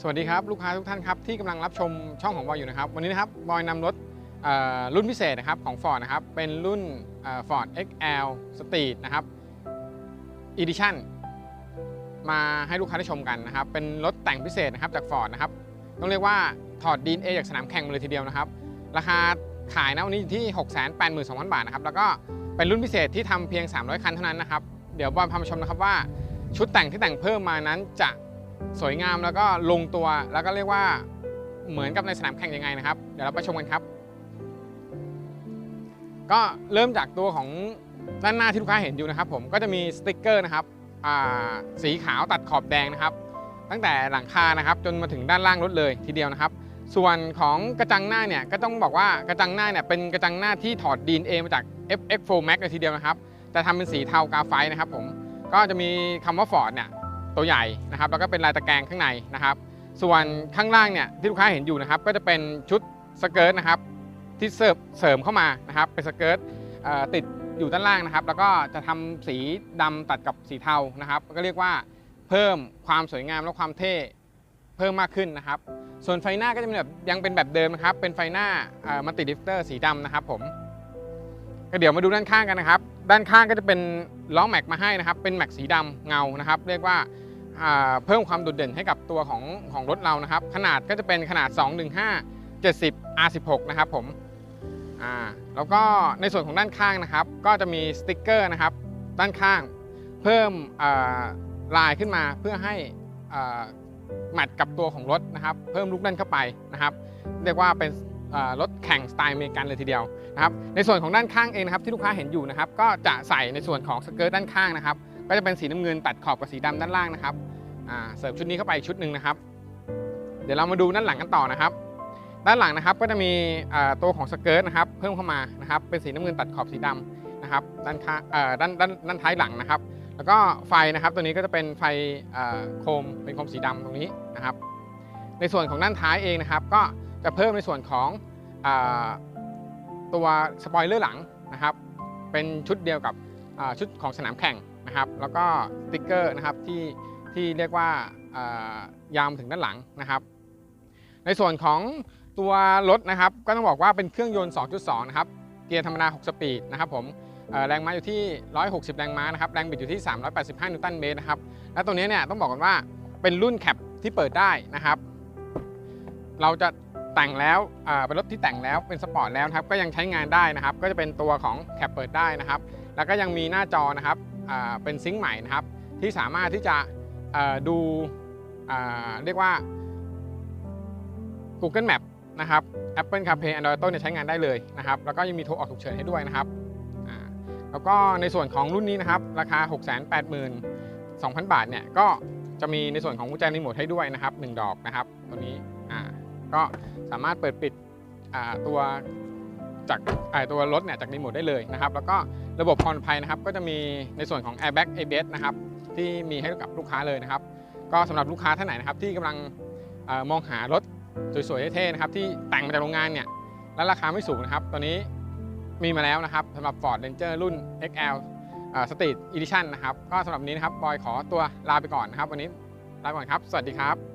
สวัสดีครับ ลูกค้าทุกท่านครับ ที่กำลังรับชมช่องของบอยอยู่นะครับ วันนี้นะครับบอยนำรถรุ่นพิเศษนะครับของ Ford นะครับ เป็นรุ่นเอ่อ Ford XL Street นะครับ Edition มาให้ลูกค้าได้ชมกันนะครับเป็นรถแต่งพิเศษนะครับจาก Ford นะครับต้องเรียกว่าถอด DNA จากสนามแข่งมาเลยทีเดียวนะครับ ราคาขายนะวันนี้อยู่ที่ 682,000 บาทนะครับแล้วก็เป็นรุ่นพิเศษที่ทำเพียง 300 คันเท่านั้นนะครับเดี๋ยวบอยพามาชมนะครับว่าชุดแต่งที่แต่งเพิ่มมานั้นจะสวยงามแล้วก็ลงตัวแล้วก็เรียกว่าเหมือนกับในสนามแข่งยังไงนะครับ เดี๋ยวเราไปชมกันครับ ก็เริ่มจากตัวของด้านหน้าที่ลูกค้าเห็นอยู่นะครับ ผมก็จะมีสติกเกอร์นะครับ สีขาวตัดขอบแดงนะครับ ตั้งแต่หลังคานะครับ จนมาถึงด้านล่างรถเลยทีเดียวนะครับ ส่วนของกระจังหน้าเนี่ยก็ต้องบอกว่ากระจังหน้าเนี่ยเป็นกระจังหน้าที่ถอด DNA มาจาก FX4 Max เลยทีเดียวนะครับแต่ทำเป็นสีเทากาไฟนะครับผมก็จะมีคำว่า Ford เนี่ยตัวใหญ่นะครับแล้วก็เป็นลายตะแกรงข้างในนะครับ ส่วนข้างล่างเนี่ยที่ลูกค้าเห็นอยู่นะครับ ก็จะเป็นชุดสเกิร์ตนะครับที่เสริมเสริมเข้ามานะครับเป็นสเกิร์ตติด อยู่ด้านล่างนะครับ แล้วก็จะทำสีดำตัดกับสีเทานะครับ ก็เรียกว่าเพิ่มความสวยงามและความเท่เพิ่มมากขึ้นนะครับ ส่วนไฟหน้าก็จะเป็นแบบยังเป็นแบบเดิมนะครับ เป็นไฟหน้ามัลติดิฟเตอร์สีดำนะครับผมก็เดี๋ยวมาดูด้านข้างกันนะครับ ด้านข้างก็จะเป็นล้อแม็กมาให้นะครับ เป็นแม็กสีดำเงานะครับ เรียกว่าเพิ่มความโดดเด่นให้กับตัวของของรถเรานะครับ ขนาดก็จะเป็นขนาด 215 70 R16 นะครับผม อ่าแล้วก็ในส่วนของด้านข้างนะครับ ก็จะมีสติกเกอร์นะครับ ด้านข้าง เพิ่มลายขึ้นมาเพื่อให้แมทกับตัวของรถนะครับ เพิ่มลูกเล่นเข้าไปนะครับ เรียกว่าเป็นรถแข่งสไตล์อเมริกันเลยทีเดียวนะครับ ในส่วนของด้านข้างเองนะครับที่ลูกค้าเห็นอยู่นะครับ ก็จะใส่ในส่วนของสเกิร์ตด้านข้างนะครับ ก็จะเป็นสีน้ำเงินตัดขอบกับสีดำด้านล่างนะครับเสริมชุดนี้เข้าไปอีกชุดหนึ่งนะครับ เดี๋ยวเรามาดูด้านหลังกันต่อนะครับ ด้านหลังนะครับก็จะมีตัวของสเกิร์ตนะครับเพิ่มเข้ามานะครับเป็นสีน้ำเงินตัดขอบสีดำนะครับด้านข้างด้านด้านด้านท้ายหลังนะครับ แล้วก็ไฟนะครับตัวนี้ก็จะเป็นไฟโคมเป็นโคมสีดำตรงนี้นะครับ ในส่วนของด้านท้ายเองนะครับ ก็จะเพิ่มในส่วนของอตัวสปอยเลอร์หลังนะครับ เป็นชุดเดียวกับชุดของสนามแข่งนะครับ แล้วก็สติ๊กเกอร์นะครับที่ที่เรียกว่ายาวมถึงด้านหลังนะครับ ในส่วนของ ตัวรถนะครับก็ต้องบอกว่าเป็นเครื่องยนต์ 2.2 นะครับ เกียร์ธรรมดา 6 สปีดนะครับผมแรงม้าอยู่ที่ 160 แรงม้านะครับ แรงบิดอยู่ที่ 385 นิวตันเมตรนะครับ และตัวนี้เนี่ยต้องบอกกันว่าเป็นรุ่นแคปที่เปิดได้นะครับ เราจะแต่งแล้วเป็นรถที่แต่งแล้วเป็นสปอร์ตแล้วครับก็ยังใช้งานได้นะครับ ก็จะเป็นตัวของแคปเปิดได้นะครับ แล้วก็ยังมีหน้าจอนะครับเป็นซิงค์ใหม่นะครับที่สามารถที่จะดูเรียกว่า Google Map นะครับ Apple CarPlay Android Auto เนี่ยใช้งานได้เลยนะครับ แล้วก็ยังมีโทรออกฉุกเฉินให้ด้วยนะครับแล้วก็ในส่วนของรุ่นนี้นะครับ ราคา 682,000 บาทเนี่ยก็จะมีในส่วนของกุญแจรีโมทให้ด้วยนะครับ 1 ดอกนะครับตัวนี้อ่าก็สามารถเปิดปิดตัวจากตัวรถเนี่ยจากรีโมทได้เลยนะครับ แล้วก็ระบบความปลอดภัยนะครับ ก็จะมีในส่วนของ Airbag ABS นะครับที่มีให้กับลูกค้าเลยนะครับ ก็สำหรับลูกค้าท่านไหนนะครับที่กำลังอมองหารถ สวยๆเท่ๆนะครับที่แต่งมาจากโรงงานเนี่ยและราคาไม่สูงนะครับตอนนี้มีมาแล้วนะครับสำหรับ Ford Ranger รุ่น XL เอ่อ Street Edition นะครับ ก็สำหรับนนี้นะครับบอยขอตัวลาไปก่อนนะครับ วันนี้ลาไปก่อนครับ สวัสดีครับ